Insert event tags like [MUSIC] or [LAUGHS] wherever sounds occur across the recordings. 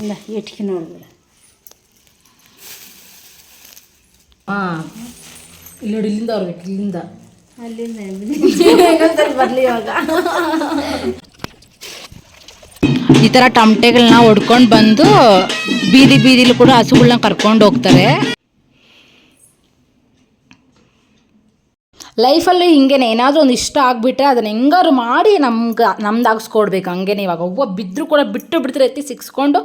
ಅಲ್ಲ ಎಟ್ಕೆ ನೋಡ್ಬಿಡ. ಹಾಂ ಇಲ್ಲಿ ನೋಡಿ ಇಲ್ಲಿಂದ ಬರ್ಬೇಕು ಇಲ್ಲಿಂದ. ಅಲ್ಲಿಂದ [LAUGHS] ಬರಲಿ ಇವಾಗ. ಈ ಥರ ಟಮಟೆಗಳನ್ನ ಹೊಡ್ಕೊಂಡು ಬಂದು ಬೀದಿ ಬೀದಿಲಿ ಕೂಡ ಹಸುಗಳನ್ನ ಕರ್ಕೊಂಡು ಹೋಗ್ತಾರೆ. ಲೈಫಲ್ಲಿ ಹಿಂಗೇನೆ ಏನಾದರೂ ಒಂದು ಇಷ್ಟ ಆಗಿಬಿಟ್ರೆ ಅದನ್ನ ಹೆಂಗಾರು ಮಾಡಿ ನಮ್ಗೆ ನಮ್ದಾಗಿಸ್ಕೊಡ್ಬೇಕು. ಹಂಗೇನೆ ಇವಾಗ ಒಬ್ಬ ಬಿದ್ದರೂ ಕೂಡ ಬಿಟ್ಟು ಬಿಡ್ತಾರೆ ಎತ್ತಿ ಸಿಕ್ಸ್ಕೊಂಡು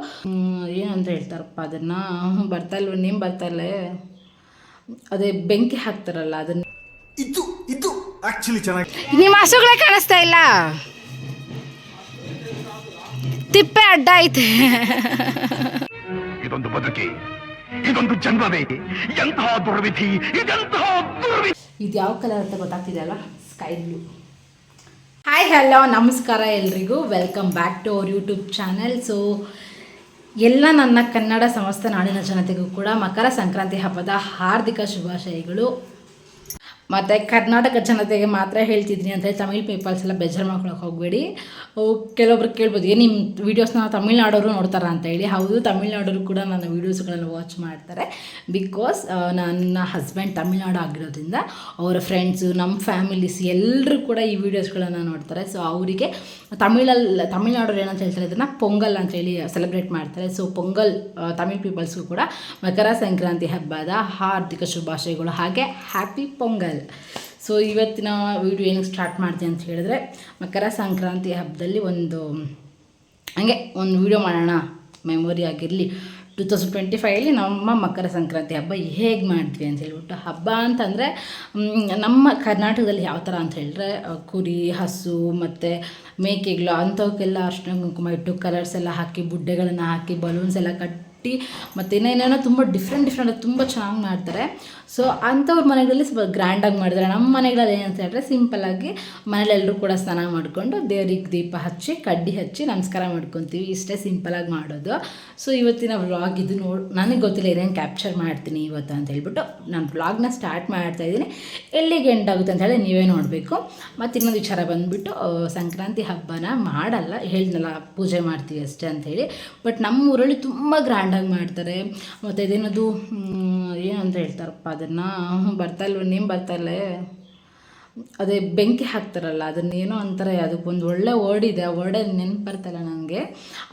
ಏನಂತ ಹೇಳ್ತಾರಪ್ಪ ಅದನ್ನು? ಬರ್ತಾ ಇಲ್ವ ನೇಮ್ ಬರ್ತಾ ಇಲ್ಲ? ಅದೇ ಬೆಂಕಿ ಹಾಕ್ತಾರಲ್ಲ ಅದನ್ನ. ಇದು ಇದು ಆಕ್ಚುಲಿ ಚೆನ್ನಾಗಿ ನಿಮ್ಮ ಹಸುಗಳೇ ಕಾಣಿಸ್ತಾ ಇಲ್ಲ? ತಿಪ್ಪೆ ಅಡ್ಡ ಐತೆ. ಇದೊಂದು ಬದುಕಿ ಇದೊಂದು ಜನ್ಮವೇ ಎಂತಹ ದುರ್ವಿಧಿ ಇದೆಂತಹ ದುರ್ವಿಧಿ. ಇದು ಯಾವ ಕಲರ್ ಅಂತ ಗೊತ್ತಾಗ್ತಿದೆಯಲ್ಲ ಸ್ಕೈ ಬ್ಲೂ ಹಾಯ್ ಹಲೋ ನಮಸ್ಕಾರ ಎಲ್ರಿಗೂ. Welcome back to our YouTube channel so ಎಲ್ಲ ನನ್ನ ಕನ್ನಡ ಸಮಸ್ತ ನಾಡಿನ ಜನತೆಗೂ ಕೂಡ ಮಕರ ಸಂಕ್ರಾಂತಿ ಹಬ್ಬದ ಹಾರ್ದಿಕ ಶುಭಾಶಯಗಳು. ಮತ್ತು ಕರ್ನಾಟಕ ಜನತೆಗೆ ಮಾತ್ರ ಹೇಳ್ತಿದ್ದೀನಿ ಅಂತ ಹೇಳಿ ತಮಿಳ್ ಪೀಪಲ್ಸ್ ಎಲ್ಲ ಬೇಜಾರು ಮಾಡ್ಕೊಳಕ್ಕೆ ಹೋಗಬೇಡಿ. ಕೆಲವೊಬ್ರು ಕೇಳ್ಬೋದು, ಏನು ನಿಮ್ಮ ವೀಡಿಯೋಸ್ನ ತಮಿಳ್ನಾಡೋರು ನೋಡ್ತಾರಾ ಅಂತ ಹೇಳಿ. ಹೌದು ತಮಿಳ್ನಾಡೋರು ಕೂಡ ನನ್ನ ವೀಡಿಯೋಸ್ಗಳನ್ನು ವಾಚ್ ಮಾಡ್ತಾರೆ. ಬಿಕಾಸ್ ನನ್ನ ಹಸ್ಬೆಂಡ್ ತಮಿಳ್ನಾಡು ಆಗಿರೋದ್ರಿಂದ ಅವರ ಫ್ರೆಂಡ್ಸು ನಮ್ಮ ಫ್ಯಾಮಿಲೀಸ್ ಎಲ್ಲರೂ ಕೂಡ ಈ ವೀಡಿಯೋಸ್ಗಳನ್ನು ನೋಡ್ತಾರೆ. ಸೊ ಅವರಿಗೆ ತಮಿಳಲ್ಲಿ ತಮಿಳ್ನಾಡೋರು ಏನಂತ ಹೇಳ್ತಾರೆ ಇದನ್ನು ಪೊಂಗಲ್ ಅಂತ ಹೇಳಿ ಸೆಲೆಬ್ರೇಟ್ ಮಾಡ್ತಾರೆ. ಸೊ ಪೊಂಗಲ್ ತಮಿಳ್ ಪೀಪಲ್ಸ್ಗೂ ಕೂಡ ಮಕರ ಸಂಕ್ರಾಂತಿ ಹಬ್ಬದ ಹಾರ್ದಿಕ ಶುಭಾಶಯಗಳು. ಹಾಗೆ ಹ್ಯಾಪಿ ಪೊಂಗಲ್. ಸೊ ಇವತ್ತಿನ ವಿಡಿಯೋ ಏನಕ್ಕೆ ಸ್ಟಾರ್ಟ್ ಮಾಡ್ತೀನಿ ಅಂತ ಹೇಳಿದ್ರೆ, ಮಕರ ಸಂಕ್ರಾಂತಿ ಹಬ್ಬದಲ್ಲಿ ಒಂದು, ಹಂಗೆ ಒಂದು ವಿಡಿಯೋ ಮಾಡೋಣ. ಮೆಮೊರಿ ಆಗಿರಲಿ. ಟು ತೌಸಂಡ್ ಟ್ವೆಂಟಿ ಫೈವಲ್ಲಿ ನಮ್ಮ ಮಕರ ಸಂಕ್ರಾಂತಿ ಹಬ್ಬ ಹೇಗೆ ಮಾಡ್ತೀವಿ ಅಂತ ಹೇಳ್ಬಿಟ್ಟು, ಹಬ್ಬ ಅಂತಂದರೆ ನಮ್ಮ ಕರ್ನಾಟಕದಲ್ಲಿ ಯಾವ ಥರ ಅಂತ ಹೇಳಿದ್ರೆ ಕುರಿ, ಹಸು ಮತ್ತು ಮೇಕೆಗಳು ಅಂಥವಕ್ಕೆಲ್ಲ ಅರ್ಶಿನ ಕುಂಕುಮ ಇಟ್ಟು ಕಲರ್ಸ್ ಎಲ್ಲ ಹಾಕಿ, ಬುಡ್ಡೆಗಳನ್ನು ಹಾಕಿ ಬಲೂನ್ಸ್ ಎಲ್ಲ ಕಟ್ಟಿ, ಮತ್ತು ಇನ್ನೇನೇನೋ ತುಂಬ ಡಿಫ್ರೆಂಟ್ ಡಿಫ್ರೆಂಟ್ ತುಂಬ ಚೆನ್ನಾಗಿ ಮಾಡ್ತಾರೆ. ಸೊ ಅಂಥವ್ರ ಮನೆಗಳಲ್ಲಿ ಸ್ವಲ್ಪ ಗ್ರ್ಯಾಂಡಾಗಿ ಮಾಡಿದ್ದಾರೆ. ನಮ್ಮ ಮನೆಗಳಲ್ಲಿ ಏನಂತ ಹೇಳಿದ್ರೆ ಸಿಂಪಲ್ಲಾಗಿ ಮನೇಲೆಲ್ಲರೂ ಕೂಡ ಸ್ನಾನ ಮಾಡಿಕೊಂಡು ದೇವ್ರಿಗೆ ದೀಪ ಹಚ್ಚಿ, ಕಡ್ಡಿ ಹಚ್ಚಿ ನಮಸ್ಕಾರ ಮಾಡ್ಕೊತೀವಿ. ಇಷ್ಟೇ ಸಿಂಪಲ್ಲಾಗಿ ಮಾಡೋದು. ಸೊ ಇವತ್ತಿನ ವ್ಲಾಗ್ ಇದು ನೋಡಿ ನನಗೆ ಗೊತ್ತಿಲ್ಲ ಇದೇನು ಕ್ಯಾಪ್ಚರ್ ಮಾಡ್ತೀನಿ ಇವತ್ತು ಅಂತ ಹೇಳ್ಬಿಟ್ಟು ನಾನು ವ್ಲಾಗ್ನ ಸ್ಟಾರ್ಟ್ ಮಾಡ್ತಾ ಇದ್ದೀನಿ. ಎಲ್ಲಿಗೆ ಎಂಡ್ ಆಗುತ್ತೆ ಅಂತ ಹೇಳಿ ನೀವೇ ನೋಡಬೇಕು. ಮತ್ತು ಇನ್ನೊಂದು ವಿಚಾರ ಬಂದುಬಿಟ್ಟು ಸಂಕ್ರಾಂತಿ ಹಬ್ಬನ ಮಾಡಲ್ಲ ಹೇಳಿದ್ನಲ್ಲ ಪೂಜೆ ಮಾಡ್ತೀವಿ ಅಷ್ಟೇ ಅಂಥೇಳಿ ಬಟ್ ನಮ್ಮ ಊರಲ್ಲಿ ತುಂಬ ಗ್ರ್ಯಾಂಡಾಗಿ ಮಾಡ್ತಾರೆ. ಮತ್ತು ಇದೇನದು ಏನು ಅಂತ ಹೇಳ್ತಾರಪ್ಪ ಅದನ್ನು? ಬರ್ತಾ ಇಲ್ವ? ಬರ್ತಾ ಇಲ್ಲ ಅದೇ ಬೆಂಕಿ ಹಾಕ್ತಾರಲ್ಲ, ಅದನ್ನೇನೋ ಅಂತಾರೆ ಅದಕ್ಕೊಂದು ಒಳ್ಳೆ ವರ್ಡ್ ಇದೆ ಆ ವರ್ಡ್ ನೆನಪು ಬರ್ತಲ್ಲ ನನಗೆ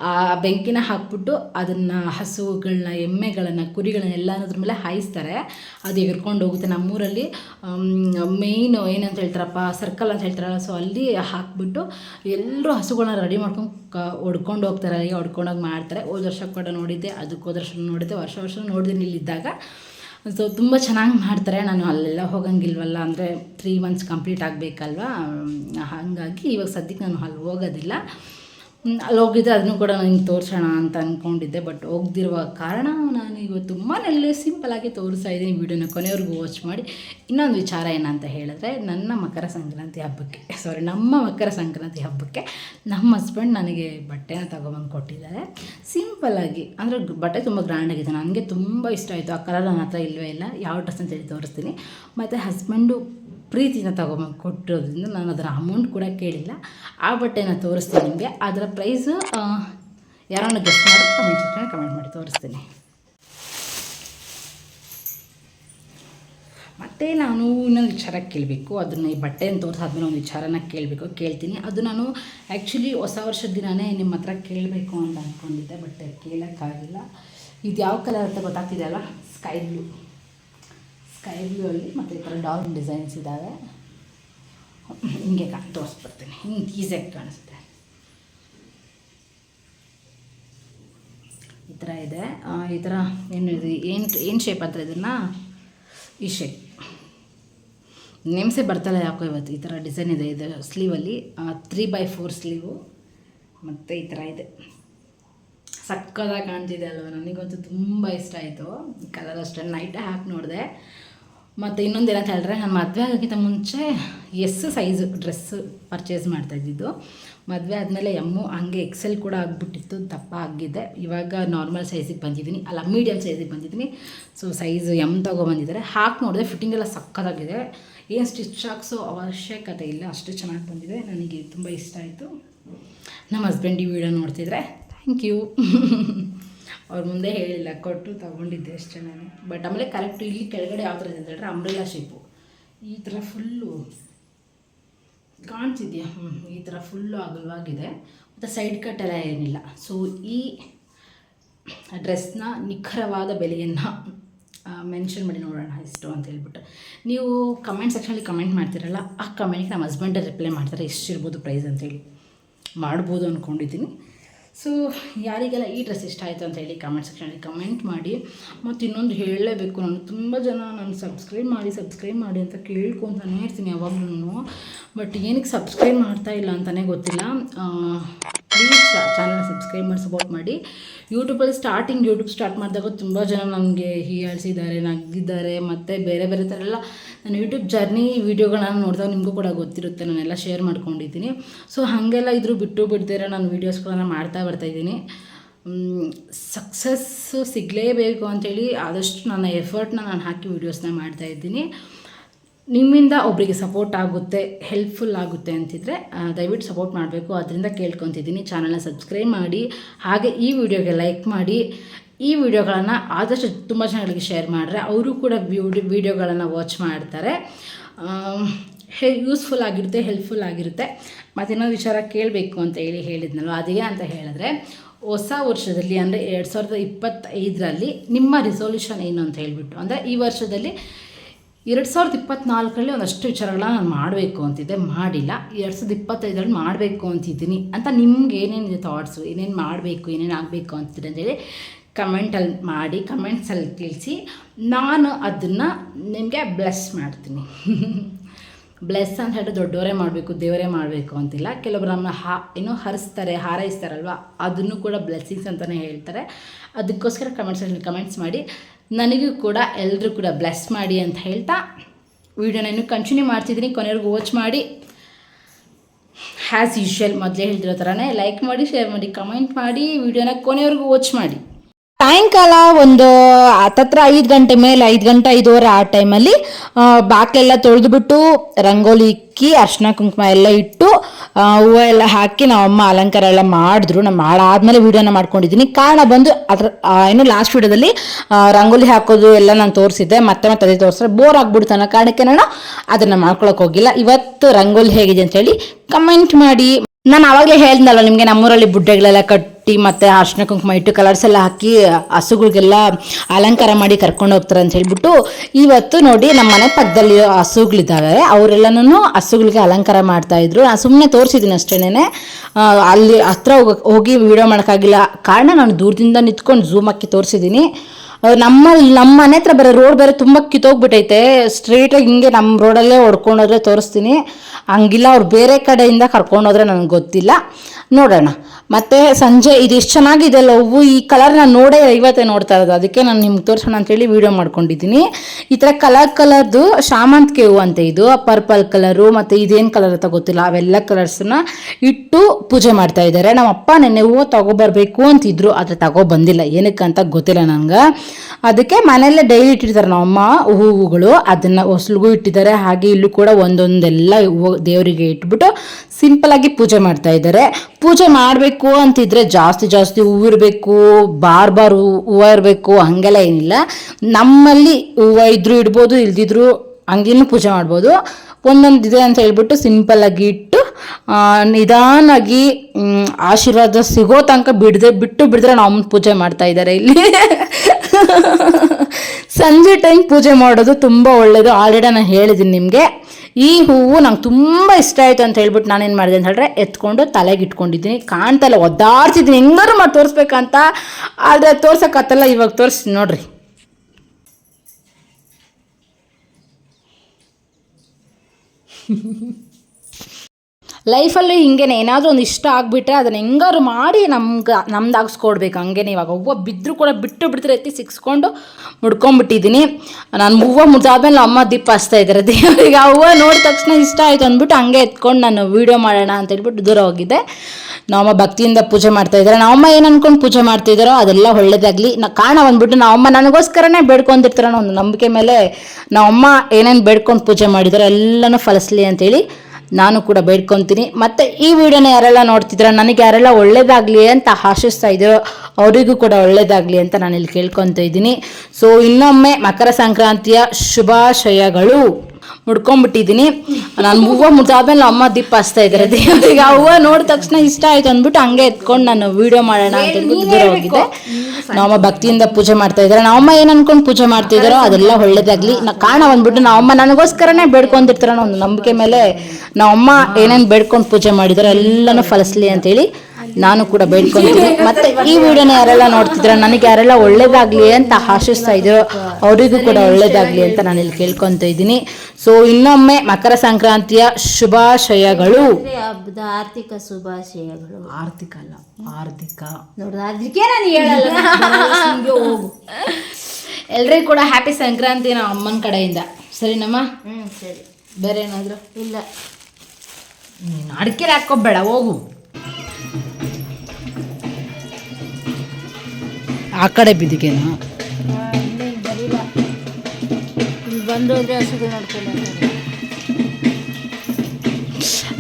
ಆ ಬೆಂಕಿನ ಹಾಕ್ಬಿಟ್ಟು ಅದನ್ನು ಹಸುಗಳನ್ನ ಎಮ್ಮೆಗಳನ್ನು, ಕುರಿಗಳನ್ನ ಎಲ್ಲದ್ರ ಮೇಲೆ ಹಾಯಿಸ್ತಾರೆ. ಅದು ಎಗರ್ಕೊಂಡು ಹೋಗುತ್ತೆ ನಮ್ಮೂರಲ್ಲಿ. ಮೇಯ್ನು ಏನಂತ ಹೇಳ್ತಾರಪ್ಪ ಸರ್ಕಲ್ ಅಂತ ಹೇಳ್ತಾರಲ್ಲ ಸೊ ಅಲ್ಲಿ ಹಾಕ್ಬಿಟ್ಟು ಎಲ್ಲರೂ ಹಸುಗಳನ್ನ ರೆಡಿ ಮಾಡ್ಕೊಂಡು ಕ, ಹೊಡ್ಕೊಂಡು ಹೋಗ್ತಾರೆ. ಅಲ್ಲಿಗೆ ಹೊಡ್ಕೊಂಡೋಗಿ ಮಾಡ್ತಾರೆ. ಹೋದ ವರ್ಷ ಕೂಡ ನೋಡಿದ್ದೆ ಅದಕ್ಕೆ ಹೋದ ವರ್ಷ ನೋಡಿದ್ದೆ, ವರ್ಷ ವರ್ಷ ನೋಡಿದ್ದೀನಿ ಇಲ್ಲಿದ್ದಾಗ ಸೊ ತುಂಬ ಚೆನ್ನಾಗಿ ಮಾಡ್ತಾರೆ. ನಾನು ಅಲ್ಲೆಲ್ಲ ಹೋಗಂಗಿಲ್ವಲ್ಲ, ಅಂದರೆ ತ್ರೀ ಮಂತ್ಸ್ ಕಂಪ್ಲೀಟ್ ಆಗಬೇಕಲ್ವಾ? ಹಾಗಾಗಿ ಇವಾಗ ಸದ್ಯಕ್ಕೆ ನಾನು ಅಲ್ಲಿ ಹೋಗೋದಿಲ್ಲ. ಅಲ್ಲಿ ಹೋಗಿದ್ದೆ ಅದನ್ನು ಕೂಡ ನನಗೆ ತೋರಿಸೋಣ ಅಂತ ಅಂದ್ಕೊಂಡಿದ್ದೆ ಬಟ್ ಹೋಗ್ದಿರುವ ಕಾರಣ ನಾನು ಇವತ್ತು ಮನೆಯಲ್ಲೇ ಸಿಂಪಲಾಗಿ ತೋರಿಸ್ತಾ ಇದ್ದೀನಿ ವೀಡಿಯೋನ ಕೊನೆಯವರೆಗೂ ವಾಚ್ ಮಾಡಿ. ಇನ್ನೊಂದು ವಿಚಾರ ಏನಂತ ಹೇಳಿದ್ರೆ, ನನ್ನ ಮಕರ ಸಂಕ್ರಾಂತಿ ಹಬ್ಬಕ್ಕೆ ಸಾರಿ ನಮ್ಮ ಮಕರ ಸಂಕ್ರಾಂತಿ ಹಬ್ಬಕ್ಕೆ ನಮ್ಮ ಹಸ್ಬೆಂಡ್ ನನಗೆ ಬಟ್ಟೆನ ತಗೊಬಂದು ಕೊಟ್ಟಿದ್ದಾರೆ. ಸಿಂಪಲ್ಲಾಗಿ ಅಂದರೆ ಬಟ್ಟೆ ತುಂಬ ಗ್ರ್ಯಾಂಡಾಗಿದೆ ನನಗೆ ತುಂಬ ಇಷ್ಟ ಆಯಿತು. ಆ ಕಲರ್ ನನ್ನ ಹತ್ರ ಇಲ್ಲವೇ ಇಲ್ಲ. ಯಾವ ಡ್ರೆಸ್ ಅಂತ ಹೇಳಿ ತೋರಿಸ್ತೀನಿ. ಮತ್ತು ಹಸ್ಬೆಂಡು ಪ್ರೀತಿನ ತಗೊಂಬಂದು ಕೊಟ್ಟಿರೋದ್ರಿಂದ ನಾನು ಅದರ ಅಮೌಂಟ್ ಕೂಡ ಕೇಳಿಲ್ಲ. ಆ ಬಟ್ಟೆನ ತೋರಿಸ್ತೀನಿ ನಿಮಗೆ. ಅದರ ಪ್ರೈಸ್ ಯಾರನ್ನ ಗೆಸ್ಟ್ ಮಾಡಿ ಕಮೆಂಟ್ ಸೆಕ್ಷನ್ ಕಮೆಂಟ್ ಮಾಡಿ ತೋರಿಸ್ತೀನಿ. ಮತ್ತು ನಾನು ಇನ್ನೊಂದು ವಿಚಾರ ಕೇಳಬೇಕು. ಅದನ್ನು ಈ ಬಟ್ಟೆಯನ್ನು ತೋರಿಸಾದ್ಮೇಲೆ ಒಂದು ವಿಚಾರನ ಕೇಳಬೇಕು. ಕೇಳ್ತೀನಿ. ಅದು ನಾನು ಆ್ಯಕ್ಚುಲಿ ಹೊಸ ವರ್ಷದ ದಿನವೇ ನಿಮ್ಮ ಹತ್ರ ಕೇಳಬೇಕು ಅಂತ ಅಂದ್ಕೊಂಡಿದ್ದೆ ಬಟ್ ಕೇಳೋಕ್ಕಾಗಿಲ್ಲ. ಇದು ಯಾವ ಕಲರ್ ಅಂತ ಗೊತ್ತಾಗ್ತಿದೆಯಲ್ಲ ಸ್ಕೈ ಬ್ಲೂ ಸ್ಕೈ ಬ್ಲೂ ಅಲ್ಲಿ ಮತ್ತು ಈ ಥರ ಡಾರ್ಕ್ ಡಿಸೈನ್ಸ್ ಇದ್ದಾವೆ ಹಿಂಗೆ ಕಾ ತೋರಿಸ್ಬಿಡ್ತೀನಿ. ಹಿಂಗೆ ಈಸಿಯಾಗಿ ಕಾಣಿಸುತ್ತೆ. ಈ ಥರ ಇದೆ. ಈ ಥರ ಏನು ಇದು, ಏನು ಏನು ಶೇಪ್ ಅಂತ ಇದನ್ನು? ಈ ಶೇಪ್ ನೆಮ್ಸೆ ಬರ್ತಲ್ಲ ಯಾಕೋ ಇವತ್ತು? ಈ ಥರ ಡಿಸೈನ್ ಇದೆ. ಇದು ಸ್ಲೀವಲ್ಲಿ ತ್ರೀ ಬೈ ಫೋರ್ ಸ್ಲೀವು ಮತ್ತು ಈ ಥರ ಇದೆ. ಸಕ್ಕದಾಗಿ ಕಾಣ್ತಿದೆ ಅಲ್ವ? ನನಗಂತೂ ತುಂಬ ಇಷ್ಟ ಆಯಿತು. ಕಲರ್ ಅಷ್ಟೇ. ನೈಟೇ ಹಾಕಿ ನೋಡಿದೆ. ಮತ್ತು ಇನ್ನೊಂದು ಏನಂತ ಹೇಳಿದ್ರೆ ನಾನು ಮದುವೆ ಆಗೋಕ್ಕಿಂತ ಮುಂಚೆ ಎಸ್ ಸೈಜು ಡ್ರೆಸ್ ಪರ್ಚೇಸ್ ಮಾಡ್ತಾ ಇದ್ದಿದ್ದು. ಮದುವೆ ಆದಮೇಲೆ ಎಮ್ಮು ಹಂಗೆ ಎಕ್ಸೆಲ್ ಕೂಡ ಆಗಿಬಿಟ್ಟಿತ್ತು, ದಪ್ಪ ಆಗಿದ್ದೆ ಇವಾಗ ನಾರ್ಮಲ್ ಸೈಜಿಗೆ ಬಂದಿದ್ದೀನಿ. ಅಲ್ಲ ಮೀಡಿಯಮ್ ಸೈಜಿಗೆ ಬಂದಿದ್ದೀನಿ. ಸೊ ಸೈಜ್ ಎಂ ತೊಗೊಬಂದಿದ್ದಾರೆ. ಹಾಕಿ ನೋಡಿದೆ ಫಿಟ್ಟಿಂಗ್ ಎಲ್ಲ ಸಕ್ಕತ್ತಾಗಿದೆ. ಏನು ಸ್ಟಿಚ್ ಹಾಕ್ಸೋ ಅವಶ್ಯಕತೆ ಇಲ್ಲ, ಅಷ್ಟು ಚೆನ್ನಾಗಿ ಬಂದಿದೆ. ನನಗೆ ತುಂಬ ಇಷ್ಟ ಆಯಿತು. ನಮ್ಮ ಹಸ್ಬೆಂಡ್ ಈ ವಿಡಿಯೋ ನೋಡ್ತಿದ್ರೆ ಥ್ಯಾಂಕ್ ಯು [LAUGHS] ಅವ್ರ ಮುಂದೆ ಹೇಳಿಲ್ಲ, ಕೊಟ್ಟು ತಗೊಂಡಿದ್ದೆ ಅಷ್ಟೇ ನಾನು. ಬಟ್ ಆಮೇಲೆ ಕರೆಕ್ಟ್ ಇಲ್ಲಿ ಕೆಳಗಡೆ ಯಾವ ಥರ ಇದೆ ಅಂತ ಅಂಬ್ರೆಲಾ ಶೇಪು ಈ ಥರ ಫುಲ್ಲು ಕಾಣ್ತಿದ್ಯಾ? ಹ್ಞೂ ಈ ಥರ ಫುಲ್ಲು ಅಗಲವಾಗಿದೆ. ಮತ್ತು ಸೈಡ್ ಕಟ್ ಎಲ್ಲ ಏನಿಲ್ಲ. ಸೊ ಈ ಡ್ರೆಸ್ನ ನಿಖರವಾದ ಬೆಲೆಯನ್ನು ಮೆನ್ಷನ್ ಮಾಡಿ ನೋಡೋಣ, ಎಷ್ಟು ಅಂತ ಹೇಳ್ಬಿಟ್ಟು. ನೀವು ಕಮೆಂಟ್ ಸೆಕ್ಷನಲ್ಲಿ ಕಮೆಂಟ್ ಮಾಡ್ತಿರಲ್ಲ, ಆ ಕಮೆಂಟ್ಗೆ ನಮ್ಮ ಹಸ್ಬೆಂಡ್ ರಿಪ್ಲೈ ಮಾಡ್ತಾರೆ ಎಷ್ಟಿರ್ಬೋದು ಪ್ರೈಸ್ ಅಂತೇಳಿ. ಮಾಡ್ಬೋದು ಅಂದ್ಕೊಂಡಿದ್ದೀನಿ ಸೊ ಯಾರಿಗೆಲ್ಲ ಈ ಡ್ರೆಸ್ ಇಷ್ಟ ಆಯಿತು ಅಂತ ಹೇಳಿ ಕಮೆಂಟ್ ಸೆಕ್ಷನಲ್ಲಿ ಕಮೆಂಟ್ ಮಾಡಿ. ಮತ್ತು ಇನ್ನೊಂದು ಹೇಳಲೇಬೇಕು ನಾನು. ತುಂಬ ಜನ ನಾನು ಸಬ್ಸ್ಕ್ರೈಬ್ ಮಾಡಿ ಸಬ್ಸ್ಕ್ರೈಬ್ ಮಾಡಿ ಅಂತ ಕೇಳ್ಕೊತಾನೆ ಇರ್ತೀನಿ ಯಾವಾಗಲೂ ಬಟ್ ಏನಕ್ಕೆ ಸಬ್ಸ್ಕ್ರೈಬ್ ಮಾಡ್ತಾ ಇಲ್ಲ ಅಂತಲೇ ಗೊತ್ತಿಲ್ಲ. ಪ್ಲೀಸ್ ಚಾನಲ್ ಸಬ್ಸ್ಕ್ರೈಬ್ ಮಾಡಿ ಸಪೋರ್ಟ್ ಮಾಡಿ. ಯೂಟ್ಯೂಬಲ್ಲಿ ಸ್ಟಾರ್ಟಿಂಗ್ ಯೂಟ್ಯೂಬ್ ಸ್ಟಾರ್ಟ್ ಮಾಡಿದಾಗ ತುಂಬ ಜನ ನನಗೆ ಹೀಯಾಳಿಸಿದ್ದಾರೆ, ನಗ್ಗಿದ್ದಾರೆ, ಮತ್ತು ಬೇರೆ ಬೇರೆ ಥರ ಎಲ್ಲ ನಾನು ಯೂಟ್ಯೂಬ್ ಜರ್ನಿ ವೀಡಿಯೋಗಳನ್ನ ನೋಡಿದಾಗ ನಿಮಗೂ ಕೂಡ ಗೊತ್ತಿರುತ್ತೆ, ನಾನೆಲ್ಲ ಶೇರ್ ಮಾಡ್ಕೊಂಡಿದ್ದೀನಿ. ಸೊ ಹಾಗೆಲ್ಲ ಇದ್ರೂ ಬಿಟ್ಟು ಬಿಡ್ತೀರ ನಾನು ವೀಡಿಯೋಸ್ಗಳನ್ನ ಮಾಡ್ತಾ ಬರ್ತಾಯಿದ್ದೀನಿ ಸಕ್ಸಸ್ಸು ಸಿಗಲೇಬೇಕು ಅಂಥೇಳಿ ಆದಷ್ಟು ನನ್ನ ಎಫರ್ಟ್ನ ನಾನು ಹಾಕಿ ವೀಡಿಯೋಸ್ನ ಮಾಡ್ತಾಯಿದ್ದೀನಿ ನಿಮ್ಮಿಂದ ಒಬ್ಬರಿಗೆ ಸಪೋರ್ಟ್ ಆಗುತ್ತೆ ಹೆಲ್ಪ್ಫುಲ್ ಆಗುತ್ತೆ ಅಂತಿದ್ರೆ ದಯವಿಟ್ಟು ಸಪೋರ್ಟ್ ಮಾಡಬೇಕು. ಅದರಿಂದ ಕೇಳ್ಕೊತಿದ್ದೀನಿ. ಚಾನಲ್ನ ಸಬ್ಸ್ಕ್ರೈಬ್ ಮಾಡಿ, ಹಾಗೆ ಈ ವಿಡಿಯೋಗೆ ಲೈಕ್ ಮಾಡಿ ಈ ವಿಡಿಯೋಗಳನ್ನು ಆದಷ್ಟು ತುಂಬ ಜನಗಳಿಗೆ ಶೇರ್ ಮಾಡಿದ್ರೆ ಅವರು ಕೂಡ ವ್ಯೂಡಿ ವಿಡಿಯೋಗಳನ್ನು ವಾಚ್ ಮಾಡ್ತಾರೆ. ಹೆ ಯೂಸ್ಫುಲ್ ಆಗಿರುತ್ತೆ ಹೆಲ್ಪ್ಫುಲ್ ಆಗಿರುತ್ತೆ. ಮತ್ತು ಇನ್ನೊಂದು ವಿಚಾರ ಕೇಳಬೇಕು ಅಂತ ಹೇಳಿ ಹೇಳಿದ್ನಲ್ವ, ಅದೇ ಅಂತ ಹೇಳಿದ್ರೆ, ಹೊಸ ವರ್ಷದಲ್ಲಿ ಅಂದರೆ ಎರಡು ಸಾವಿರದ ಇಪ್ಪತ್ತೈದರಲ್ಲಿ ನಿಮ್ಮ ರಿಸೊಲ್ಯೂಷನ್ ಏನು ಅಂತ ಹೇಳಿಬಿಟ್ಟು, ಅಂದರೆ ಈ ವರ್ಷದಲ್ಲಿ ಎರಡು ಸಾವಿರದ ಇಪ್ಪತ್ನಾಲ್ಕರಲ್ಲಿ ಒಂದಷ್ಟು ವಿಚಾರಗಳನ್ನ ನಾನು ಮಾಡಬೇಕು ಅಂತಿದ್ದೆ, ಮಾಡಿಲ್ಲ. ಎರಡು ಸಾವಿರದ ಇಪ್ಪತ್ತೈದರಲ್ಲಿ ಮಾಡಬೇಕು ಅಂತಿದ್ದೀನಿ ಅಂತ ನಿಮ್ಗೆ ಏನೇನಿದೆ ಥಾಟ್ಸು ಏನೇನು ಮಾಡಬೇಕು, ಏನೇನು ಆಗಬೇಕು ಅಂತಿದೆ ಅಂತೇಳಿ ಕಮೆಂಟಲ್ಲಿ ಮಾಡಿ ಕಮೆಂಟ್ಸಲ್ಲಿ ತಿಳಿಸಿ, ನಾನು ಅದನ್ನು ನಿಮಗೆ ಬ್ಲೆಸ್ ಮಾಡ್ತೀನಿ. [LAUGHS] ಬ್ಲೆಸ್ ಅಂತ ಹೇಳಿ ದೊಡ್ಡವರೇ ಮಾಡಬೇಕು, ದೇವರೇ ಮಾಡಬೇಕು ಅಂತಿಲ್ಲ. ಕೆಲವೊಬ್ರು ನಮ್ಮ ಹಾ, ಏನೋ ಹರಿಸ್ತಾರೆ, ಹಾರೈಸ್ತಾರಲ್ವ? ಅದನ್ನು ಕೂಡ ಬ್ಲೆಸ್ಸಿಂಗ್ಸ್ ಅಂತಲೇ ಹೇಳ್ತಾರೆ. ಅದಕ್ಕೋಸ್ಕರ ಕಮೆಂಟ್ಸಲ್ಲಿ ಕಮೆಂಟ್ಸ್ ಮಾಡಿ. ನನಗೂ ಕೂಡ ಎಲ್ಲರೂ ಕೂಡ ಬ್ಲೆಸ್ ಮಾಡಿ ಅಂತ ಹೇಳ್ತಾ ವಿಡಿಯೋನ ಇನ್ನೂ ಕಂಟಿನ್ಯೂ ಮಾಡ್ತಿದ್ದೀನಿ. ಕೊನೆವರೆಗೂ ವಾಚ್ ಮಾಡಿ. ಹ್ಯಾಸ್ ಯೂಶ್ವಲ್ ಮೊದಲೇ ಹೇಳ್ತಿರೋ ಥರನೇ ಲೈಕ್ ಮಾಡಿ ಶೇರ್ ಮಾಡಿ ಕಮೆಂಟ್ ಮಾಡಿ, ವಿಡಿಯೋನ ಕೊನೆವರೆಗೂ ವಾಚ್ ಮಾಡಿ. ಸಾಯಂಕಾಲ ಒಂದು ಹತ್ತತ್ರ ಐದು ಗಂಟೆ ಮೇಲೆ, ಐದು ಗಂಟೆ ಐದುವರೆ ಆ ಟೈಮಲ್ಲಿ ಬಾಕ್ಲೆಲ್ಲ ತೊಳೆದುಬಿಟ್ಟು ರಂಗೋಲಿ ಇಕ್ಕಿ ಅರ್ಶಿನ ಕುಂಕುಮ ಎಲ್ಲ ಇಟ್ಟು ಹೂವು ಎಲ್ಲ ಹಾಕಿ ನಮ್ಮಮ್ಮ ಅಲಂಕಾರ ಎಲ್ಲ ಮಾಡಿದ್ರು. ನಾನು ಮಾಡಾದ್ಮೇಲೆ ವೀಡಿಯೋನ ಮಾಡ್ಕೊಂಡಿದ್ದೀನಿ. ಕಾರಣ ಬಂದು ಅದ್ರ ಏನು ಲಾಸ್ಟ್ ವೀಡಿಯೋದಲ್ಲಿ ರಂಗೋಲಿ ಹಾಕೋದು ಎಲ್ಲ ನಾನು ತೋರಿಸಿದ್ದೆ. ಮತ್ತೆ ಮತ್ತೆ ಅದೇ ತೋರಿಸಿದ್ರೆ ಬೋರ್ ಆಗ್ಬಿಡ್ತು ಅನ್ನೋ ಕಾರಣಕ್ಕೆ ನಾನು ಅದನ್ನು ಮಾಡ್ಕೊಳಕ್ಕೆ ಹೋಗಿಲ್ಲ. ಇವತ್ತು ರಂಗೋಲಿ ಹೇಗಿದೆ ಅಂತೇಳಿ ಕಮೆಂಟ್ ಮಾಡಿ. ನಾನು ಆವಾಗಲೇ ಹೇಳ್ದಲ್ವ ನಿಮಗೆ ನಮ್ಮೂರಲ್ಲಿ ಬುಡ್ಡೆಗಳೆಲ್ಲ ಕಟ್ಟಿ ಮತ್ತು ಅರ್ಶಿನ ಕುಂಕುಮ ಇಟ್ಟು ಕಲರ್ಸ್ ಎಲ್ಲ ಹಾಕಿ, ಹಸುಗಳಿಗೆಲ್ಲ ಅಲಂಕಾರ ಮಾಡಿ ಕರ್ಕೊಂಡು ಹೋಗ್ತಾರೆ ಅಂತ ಹೇಳ್ಬಿಟ್ಟು ಇವತ್ತು ನೋಡಿ ನಮ್ಮ ಮನೆ ಪಕ್ಕದಲ್ಲಿ ಹಸುಗಳಿದ್ದಾವೆ. ಅವರೆಲ್ಲನೂ ಹಸುಗಳಿಗೆ ಅಲಂಕಾರ ಮಾಡ್ತಾ ಇದ್ರು. ನಾನು ಸುಮ್ಮನೆ ತೋರಿಸಿದ್ದೀನಿ ಅಷ್ಟೇನೆ ಅಲ್ಲಿ ಹತ್ರ ಹೋಗ ವಿಡಿಯೋ ಮಾಡೋಕ್ಕಾಗಿಲ್ಲ. ಕಾರಣ ನಾನು ದೂರದಿಂದ ನಿಂತ್ಕೊಂಡು ಝೂಮ್ ಹಾಕಿ ತೋರಿಸಿದ್ದೀನಿ ನಮ್ಮ ನಮ್ಮ ಮನೆ ಹತ್ರ ಬೇರೆ ರೋಡ್ ಬೇರೆ ತುಂಬ ಕಿತ್ತೋಗ್ಬಿಟ್ಟೈತೆ ಸ್ಟ್ರೈಟಾಗಿ ಹಿಂಗೆ ನಮ್ಮ ರೋಡಲ್ಲೇ ಹೊಡ್ಕೊಂಡೋದ್ರೆ ತೋರಿಸ್ತೀನಿ. ಹಂಗಿಲ್ಲ, ಅವ್ರು ಬೇರೆ ಕಡೆಯಿಂದ ಕರ್ಕೊಂಡೋದ್ರೆ ನನಗೆ ಗೊತ್ತಿಲ್ಲ. ನೋಡೋಣ. ಮತ್ತು ಸಂಜೆ, ಇದು ಎಷ್ಟು ಚೆನ್ನಾಗಿದೆ ಅಲ್ಲ ಹೂವು ಈ ಕಲರ್ ನಾನು ನೋಡೇ ಇವತ್ತೇ ನೋಡ್ತಾ ಇರೋದು. ಅದಕ್ಕೆ ನಾನು ನಿಮ್ಗೆ ತೋರಿಸೋಣ ಅಂತೇಳಿ ವೀಡಿಯೋ ಮಾಡ್ಕೊಂಡಿದ್ದೀನಿ. ಈ ಥರ ಕಲರ್ ಕಲರ್ದು ಶಾಮಂತಿಗೆ ಹೂವು ಅಂತ ಇದು ಪರ್ಪಲ್ ಕಲರು ಮತ್ತು ಇದೇನು ಕಲರ್ ಅಂತ ಗೊತ್ತಿಲ್ಲ, ಅವೆಲ್ಲ ಕಲರ್ಸನ್ನ ಇಟ್ಟು ಪೂಜೆ ಮಾಡ್ತಾ ಇದ್ದಾರೆ. ನಮ್ಮ ಅಪ್ಪ ನೆನ್ನೆ ಹೂವು ತಗೊಬರ್ಬೇಕು ಅಂತಿದ್ರು, ಆದರೆ ತಗೊಬಂದಿಲ್ಲ ಏನಕ್ಕೆ ಅಂತ ಗೊತ್ತಿಲ್ಲ ನಂಗೆ ಅದಕ್ಕೆ ಮನೆಯಲ್ಲೇ ಡೈಲಿ ಇಟ್ಟಿರ್ತಾರೆ ನಮ್ಮಮ್ಮ ಹೂವುಗಳು, ಅದನ್ನು ಹೊಸ್ಲಿಗೂ ಇಟ್ಟಿದ್ದಾರೆ. ಹಾಗೆ ಇಲ್ಲೂ ಕೂಡ ಒಂದೊಂದೆಲ್ಲ ದೇವರಿಗೆ ಇಟ್ಬಿಟ್ಟು ಸಿಂಪಲ್ ಆಗಿ ಪೂಜೆ ಮಾಡ್ತಾ ಇದ್ದಾರೆ. ಪೂಜೆ ಮಾಡಬೇಕು ಅಂತಿದ್ರೆ ಜಾಸ್ತಿ ಜಾಸ್ತಿ ಹೂವು ಇರಬೇಕು, ಬಾರ್ ಬಾರ್ ಹೂವು ಇರಬೇಕು, ಹಂಗೆಲ್ಲ ಏನಿಲ್ಲ. ನಮ್ಮಲ್ಲಿ ಹೂವು ಇದ್ರೂ ಇಡ್ಬೋದು, ಇಲ್ದಿದ್ರು ಹಂಗೇನು ಪೂಜೆ ಮಾಡ್ಬೋದು. ಒಂದೊಂದು ಇದೆ ಅಂತ ಹೇಳ್ಬಿಟ್ಟು ಸಿಂಪಲ್ ಆಗಿ ಇಟ್ಟು ನಿಧಾನಾಗಿ ಆಶೀರ್ವಾದ ಸಿಗೋ ತನಕ ಬಿಡದೆ, ಬಿಟ್ಟು ಬಿಡಿದ್ರೆ ನಮ್ಮ ಪೂಜೆ ಮಾಡ್ತಾ ಇದ್ದಾರೆ ಇಲ್ಲಿ. [LAUGHS] ಸಂಜೆ ಟೈಮ್ ಪೂಜೆ ಮಾಡೋದು ತುಂಬ ಒಳ್ಳೆಯದು ಆಲ್ರೆಡಿ ನಾನು ಹೇಳಿದ್ದೀನಿ ನಿಮಗೆ. ಈ ಹೂವು ನಂಗೆ ತುಂಬ ಇಷ್ಟ ಆಯಿತು ಅಂತ ಹೇಳ್ಬಿಟ್ಟು ನಾನೇನು ಮಾಡಿದೆ ಅಂತ ಹೇಳಿದ್ರೆ ಎತ್ಕೊಂಡು ತಲೆಗೆ ಇಟ್ಕೊಂಡಿದ್ದೀನಿ. ಕಾಣ್ತಲ್ಲ ಒದ್ದಾಡ್ತಿದ್ದೀನಿ. ಹೆಂಗಾರು ಮಾಡಿ ತೋರಿಸ್ಬೇಕಂತ. ಆದರೆ ತೋರ್ಸೋಕ್ಕತ್ತಲ್ಲ ಇವಾಗ ತೋರಿಸಿ, ನೋಡ್ರಿ. [LAUGHS] ಲೈಫಲ್ಲಿ ಹಿಂಗೇನೆ ಏನಾದರೂ ಒಂದು ಇಷ್ಟ ಆಗಿಬಿಟ್ರೆ ಅದನ್ನು ಹೆಂಗಾರು ಮಾಡಿ ನಮ್ಗೆ ನಮ್ದು ಹಾಕ್ಸ್ಕೊಡ್ಬೇಕು ಹಂಗೇನೆ ಇವಾಗ ಹೂವ ಬಿದ್ದರೂ ಕೂಡ ಬಿಟ್ಟು ಬಿಡ್ತಾರೆ ಎತ್ತಿ ಸಿಕ್ಸ್ಕೊಂಡು ಮುಡ್ಕೊಂಬಿಟ್ಟಿದ್ದೀನಿ ನಾನು ಹೂವ ಮುಟ್ಟಾದ್ಮೇಲೆ ಅಮ್ಮ ದೀಪ ಹಚ್ತಾ ಇದ್ದಾರೆ ದೇವರಿಗೆ ಆ ಹೂವು ನೋಡಿದ ತಕ್ಷಣ ಇಷ್ಟ ಆಯಿತು ಅಂದ್ಬಿಟ್ಟು ಹಂಗೆ ಎತ್ಕೊಂಡು ನಾನು ವೀಡಿಯೋ ಮಾಡೋಣ ಅಂತ ಹೇಳ್ಬಿಟ್ಟು ದೂರ ಹೋಗಿದ್ದೆ. ನಾವಮ್ಮ ಭಕ್ತಿಯಿಂದ ಪೂಜೆ ಮಾಡ್ತಾ ಇದ್ದಾರೆ ನಮ್ಮಮ್ಮ ಏನು ಅನ್ಕೊಂಡು ಪೂಜೆ ಮಾಡ್ತಿದ್ದಾರೋ ಅದೆಲ್ಲ ಒಳ್ಳೇದಾಗಲಿ. ನಾ, ಕಾರಣ ಬಂದ್ಬಿಟ್ಟು ನಮ್ಮಮ್ಮ ನನಗೋಸ್ಕರನೇ ಬೇಡ್ಕೊಂಡಿರ್ತಾರೆ ಒಂದು ನಂಬಿಕೆ ಮೇಲೆ ನಮ್ಮಮ್ಮ ಏನೇನು ಬೇಡ್ಕೊಂಡು ಪೂಜೆ ಮಾಡಿದಾರೋ ಎಲ್ಲನೂ ಫಲಿಸ್ಲಿ ಅಂತೇಳಿ ನಾನು ಕೂಡ ಬೇಡ್ಕೊತೀನಿ. ಮತ್ತು ಈ ವಿಡಿಯೋನ ಯಾರೆಲ್ಲ ನೋಡ್ತಿದ್ರೆ ನನಗೆ ಯಾರೆಲ್ಲ ಒಳ್ಳೇದಾಗಲಿ ಅಂತ ಆಶಿಸ್ತಾ ಇದ್ದೀರೋ ಅವರಿಗೂ ಕೂಡ ಒಳ್ಳೇದಾಗ್ಲಿ ಅಂತ ನಾನು ಇಲ್ಲಿ ಕೇಳ್ಕೊತ ಇದ್ದೀನಿ. ಸೊ ಇನ್ನೊಮ್ಮೆ ಮಕರ ಸಂಕ್ರಾಂತಿಯ ಶುಭಾಶಯಗಳು. ಮುಡ್ಕೊಂಡ್ಬಿಟ್ಟಿದ್ದೀನಿ ನಾನು ಹೂವು ಮುಟ್ಟಾದ್ಮೇಲೆ ಅಮ್ಮ ದೀಪ ಹಚ್ತಾ ಇದ್ದಾರೆ ದೇವರಿಗೆ ಆ ಹೂವು ನೋಡಿದ ತಕ್ಷಣ ಇಷ್ಟ ಆಯ್ತು ಅಂದ್ಬಿಟ್ಟು ಹಂಗೆ ಎತ್ಕೊಂಡು ನಾನು ವಿಡಿಯೋ ಮಾಡೋಣ ಅಂತ ಹೇಳ್ಬಿಟ್ಟು ದೂರ ಹೋಗಿದ್ದೆ. ನಾವಮ್ಮ ಭಕ್ತಿಯಿಂದ ಪೂಜೆ ಮಾಡ್ತಾ ಇದ್ದಾರೆ ನಾವಮ್ಮ ಏನ್ ಅನ್ಕೊಂಡು ಪೂಜೆ ಮಾಡ್ತಿದ್ದಾರೋ ಅದೆಲ್ಲ ಒಳ್ಳೇದಾಗ್ಲಿ. ನಾ ಕಾರಣ ಬಂದ್ಬಿಟ್ಟು ನಾವಮ್ಮ ನನಗೋಸ್ಕರನೇ ಬೇಡ್ಕೊಂಡಿರ್ತಾರ ಒಂದು ನಂಬಿಕೆ ಮೇಲೆ ನಾವಮ್ಮ ಏನೇನು ಬೇಡ್ಕೊಂಡು ಪೂಜೆ ಮಾಡಿದಾರೋ ಎಲ್ಲನೂ ಫಲಿಸ್ಲಿ ಅಂತೇಳಿ ನಾನು ಕೂಡ ಬೇಡ್ಕೊಂಡಿದ್ದೀನಿ. ಮತ್ತೆ ಈ ವಿಡಿಯೋನ ಯಾರೆಲ್ಲ ನೋಡ್ತಿದ್ರೆ ನನಗೆ ಯಾರೆಲ್ಲ ಒಳ್ಳೇದಾಗ್ಲಿ ಅಂತ ಆಶಿಸ್ತಾ ಇದ್ರು ಅವರಿಗೂ ಕೂಡ ಒಳ್ಳೇದಾಗ್ಲಿ ಅಂತ ನಾನು ಇಲ್ಲಿ ಕೇಳ್ಕೊತ ಇದ್ದೀನಿ. ಸೊ ಇನ್ನೊಮ್ಮೆ ಮಕರ ಸಂಕ್ರಾಂತಿಯ ಶುಭಾಶಯಗಳು. ಹಬ್ಬದ ಆರ್ಥಿಕ ಶುಭಾಶಯಗಳು. ಆರ್ಥಿಕ ಅಲ್ಲ ಆರ್ಥಿಕ. ನೋಡ್ದ ಅದಕ್ಕೆ ನಾನು ಹೇಳಲ್ಲ. ಹೋಗು ಎಲ್ರಿಗೂ ಕೂಡ ಹ್ಯಾಪಿ ಸಂಕ್ರಾಂತಿ ನಮ್ಮ ಅಮ್ಮನ ಕಡೆಯಿಂದ. ಸರಿನಮ್ಮ? ಹ್ಮ್ ಸರಿ. ಬೇರೆ ಏನಾದರೂ? ಇಲ್ಲ ನೀನು ಅಡಿಕೆ ಹಾಕೋಬೇಡ ಹೋಗು. ಆ ಕಡೆ ಬಿದ್ದಿಗೆನಾ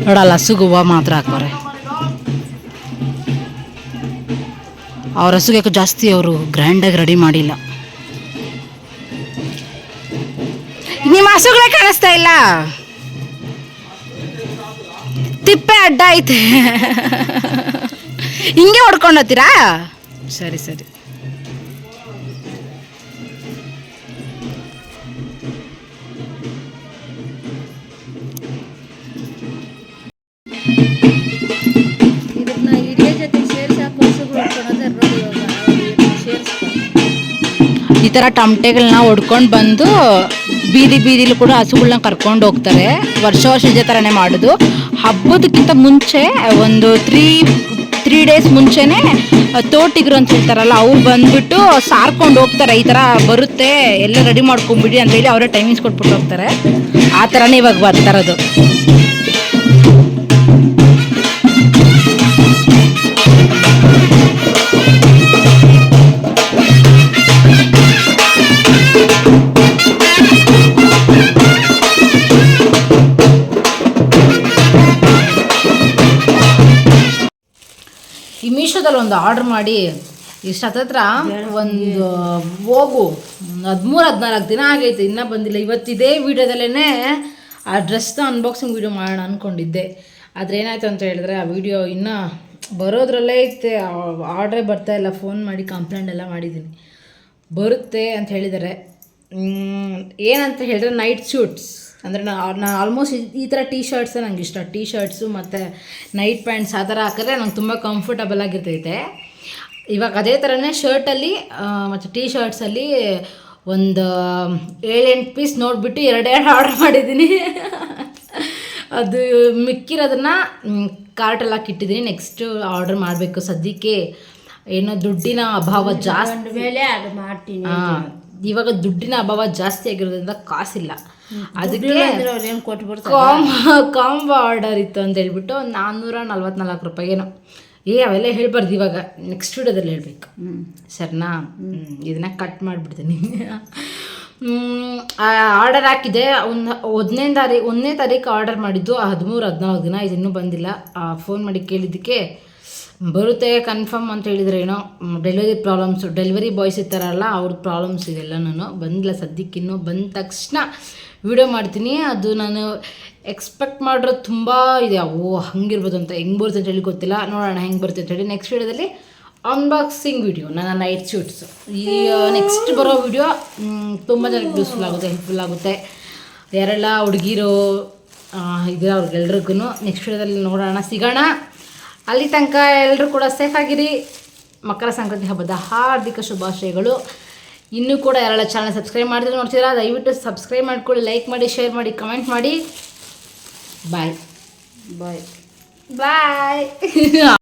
ನೋಡಲ್ಲ ಹಸುಗೆ ಮಾತ್ರ ಹಾಕೋರೆ ಅವ್ರ ಹಸುಗೆ ಜಾಸ್ತಿ ಅವರು ಗ್ರ್ಯಾಂಡಾಗಿ ರೆಡಿ ಮಾಡಿಲ್ಲ. ನಿಮ್ಮ ಹಸುಗಳೇ ಕಾಣಿಸ್ತಾ ಇಲ್ಲ? ತಿಪ್ಪೆ ಅಡ್ಡ ಐತೆ. ಹಿಂಗೆ ಹೊಡ್ಕೊಂಡು ಹತ್ತೀರಾ? ಸರಿ ಸರಿ. ಈ ಥರ ಟಮಟೆಗಳನ್ನ ಹೊಡ್ಕೊಂಡು ಬಂದು ಬೀದಿ ಬೀದಿಲಿ ಕೂಡ ಹಸುಗಳನ್ನ ಕರ್ಕೊಂಡು ಹೋಗ್ತಾರೆ. ವರ್ಷ ವರ್ಷ ಇದೇ ಥರನೇ ಮಾಡೋದು. ಹಬ್ಬದಕ್ಕಿಂತ ಮುಂಚೆ, ಒಂದು ತ್ರೀ ತ್ರೀ ಡೇಸ್ ಮುಂಚೆನೇ ತೋಟಿಗರು ಅಂತ ಹೇಳ್ತಾರಲ್ಲ, ಅವ್ರು ಬಂದ್ಬಿಟ್ಟು ಸಾರ್ಕೊಂಡು ಹೋಗ್ತಾರೆ. ಈ ಥರ ಬರುತ್ತೆ, ಎಲ್ಲ ರೆಡಿ ಮಾಡ್ಕೊಂಬಿಡಿ ಅಂತ ಹೇಳಿ ಅವರೇ ಟೈಮಿಂಗ್ಸ್ ಕೊಟ್ಬಿಟ್ಟು ಹೋಗ್ತಾರೆ. ಆ ಥರನೇ ಇವಾಗ ಬರ್ತಾ ಮೀಶೋದಲ್ಲಿ ಒಂದು ಆರ್ಡ್ರ್ ಮಾಡಿ ಇಷ್ಟು ಹತ್ರ ಒಂದು ಹೋಗು, ಹದಿಮೂರು, ಹದಿನಾಲ್ಕು ದಿನ ಆಗೈತೆ, ಇನ್ನೂ ಬಂದಿಲ್ಲ. ಇವತ್ತಿದೇ ವೀಡಿಯೋದಲ್ಲೇ ಆ ಡ್ರೆಸ್ನ ಅನ್ಬಾಕ್ಸಿಂಗ್ ವೀಡಿಯೋ ಮಾಡೋಣ ಅಂದ್ಕೊಂಡಿದ್ದೆ ಆದರೆ ಏನಾಯ್ತು ಅಂತ ಹೇಳಿದ್ರೆ, ಆ ವಿಡಿಯೋ ಇನ್ನೂ ಬರೋದ್ರಲ್ಲೇ ಐತೆ. ಆರ್ಡ್ರೇ ಬರ್ತಾ ಇಲ್ಲ. ಫೋನ್ ಮಾಡಿ ಕಂಪ್ಲೇಂಟ್ ಎಲ್ಲ ಮಾಡಿದ್ದೀನಿ ಬರುತ್ತೆ ಅಂತ ಹೇಳಿದ್ದಾರೆ ಏನಂತ ಹೇಳಿದ್ರೆ ನೈಟ್ ಶೂಟ್ಸ್ ಅಂದರೆ ನಾನು ಆಲ್ಮೋಸ್ಟ್ ಈ ಥರ ಟೀ ಶರ್ಟ್ಸೇ ನಂಗೆ ಇಷ್ಟ. ಟೀ ಶರ್ಟ್ಸು ಮತ್ತು ನೈಟ್ ಪ್ಯಾಂಟ್ಸ್ ಆ ಥರ ಹಾಕಿದ್ರೆ ನಂಗೆ ತುಂಬ ಕಂಫರ್ಟಬಲ್ ಆಗಿರ್ತೈತೆ. ಇವಾಗ ಅದೇ ಥರನೇ ಶರ್ಟಲ್ಲಿ ಮತ್ತು ಟೀ ಶರ್ಟ್ಸಲ್ಲಿ ಒಂದು ಏಳೆಂಟು ಪೀಸ್ ನೋಡಿಬಿಟ್ಟು ಎರಡೆರಡು ಆರ್ಡರ್ ಮಾಡಿದ್ದೀನಿ. ಅದು ಮಿಕ್ಕಿರೋದನ್ನ ಕಾರ್ಟಲ್ಲಿ ಹಾಕಿಟ್ಟಿದ್ದೀನಿ ನೆಕ್ಸ್ಟ್ ಆರ್ಡರ್ ಮಾಡಬೇಕು. ಸದ್ಯಕ್ಕೆ ಏನೋ ದುಡ್ಡಿನ ಅಭಾವ ಜಾಸ್ತಿ. ಮೇಲೆ ಅದು ಮಾಡ್ತೀನಿ ಇವಾಗ ದುಡ್ಡಿನ ಅಭಾವ ಜಾಸ್ತಿ ಆಗಿರೋದ್ರಿಂದ ಕಾಸಿಲ್ಲ. ಅದಕ್ಕೆ ಕಾಂಬ ಆರ್ಡರ್ ಇತ್ತು ಅಂತ ಹೇಳ್ಬಿಟ್ಟು ಒಂದು ನಾನ್ನೂರ ನಲ್ವತ್ನಾಲ್ಕು ರೂಪಾಯಿ ಏನೋ. ಏ ಅವೆಲ್ಲ ಹೇಳ್ಬಾರ್ದು ಇವಾಗ. ನೆಕ್ಸ್ಟ್ ವಿಡಿಯೋದಲ್ಲಿ ಹೇಳ್ಬೇಕು. ಸರಿನಾ ಇದನ್ನ ಕಟ್ ಮಾಡಿಬಿಡ್ತೀನಿ ಆರ್ಡರ್ ಹಾಕಿದೆ ಒಂದು ಒಂದನೇ ತಾರೀಕು ಒಂದನೇ ತಾರೀಕು ಆರ್ಡರ್ ಮಾಡಿದ್ದು. ಹದಿಮೂರು ಹದಿನಾಲ್ಕು ದಿನ. ಇದು ಇನ್ನೂ ಬಂದಿಲ್ಲ ಫೋನ್ ಮಾಡಿ ಕೇಳಿದ್ದಕ್ಕೆ ಬರುತ್ತೆ ಕನ್ಫರ್ಮ್ ಅಂತ ಹೇಳಿದ್ರೆ ಏನೋ. ಡೆಲಿವರಿ ಪ್ರಾಬ್ಲಮ್ಸು ಡೆಲಿವರಿ ಬಾಯ್ಸ್ ಇರ್ತಾರಲ್ಲ ಅವ್ರ ಪ್ರಾಬ್ಲಮ್ಸ್ ಇದೆಲ್ಲ ನಾನು ಬಂದಿಲ್ಲ ಸದ್ಯಕ್ಕೆ ಇನ್ನೂ ಬಂದ ತಕ್ಷಣ. ವಿಡಿಯೋ ಮಾಡ್ತೀನಿ. ಅದು ನಾನು ಎಕ್ಸ್ಪೆಕ್ಟ್ ಮಾಡಿರೋದು ತುಂಬ ಇದೆ. ಓ, ಹಂಗಿರ್ಬೋದು ಅಂತ ಹೆಂಗೆ ಬರುತ್ತೆ ಅಂತ ಹೇಳಿ ಗೊತ್ತಿಲ್ಲ. ನೋಡೋಣ ಹೆಂಗೆ ಬರುತ್ತೆ ಅಂತ ಹೇಳಿ ನೆಕ್ಸ್ಟ್ ವಿಡಿಯೋದಲ್ಲಿ ಅನ್ಬಾಕ್ಸಿಂಗ್ ವಿಡಿಯೋ ನನ್ನ ನೈಟ್ ಶೂಟ್ಸು ಈ ನೆಕ್ಸ್ಟ್ ಬರೋ ವಿಡಿಯೋ ತುಂಬ ಜನಕ್ಕೆ ಯೂಸ್ಫುಲ್ ಆಗುತ್ತೆ ಹೆಲ್ಪ್ಫುಲ್ ಆಗುತ್ತೆ. ಯಾರೆಲ್ಲ ಹುಡುಗಿರೋ ಇದು ಅವ್ರಿಗೆಲ್ರಿಗೂ ನೆಕ್ಸ್ಟ್ ವಿಡಿಯೋದಲ್ಲಿ ನೋಡೋಣ, ಸಿಗೋಣ. ಅಲ್ಲಿ ತನಕ ಎಲ್ಲರೂ ಕೂಡ ಸೇಫ್ ಆಗಿರಿ. ಮಕರ ಸಂಕ್ರಾಂತಿ ಹಬ್ಬದ ಹಾರ್ದಿಕ ಶುಭಾಶಯಗಳು. ಇನ್ನೂ ಕೂಡ ಯಾರೆಲ್ಲ ಚಾನಲ್ ಸಬ್ಸ್ಕ್ರೈಬ್ ಮಾಡಿದ್ರೆ ನೋಡ್ತೀರಾ ದಯವಿಟ್ಟು ಸಬ್ಸ್ಕ್ರೈಬ್ ಮಾಡ್ಕೊಳ್ಳಿ ಲೈಕ್ ಮಾಡಿ ಶೇರ್ ಮಾಡಿ ಕಮೆಂಟ್ ಮಾಡಿ. ಬಾಯ್ ಬಾಯ್ ಬಾಯ್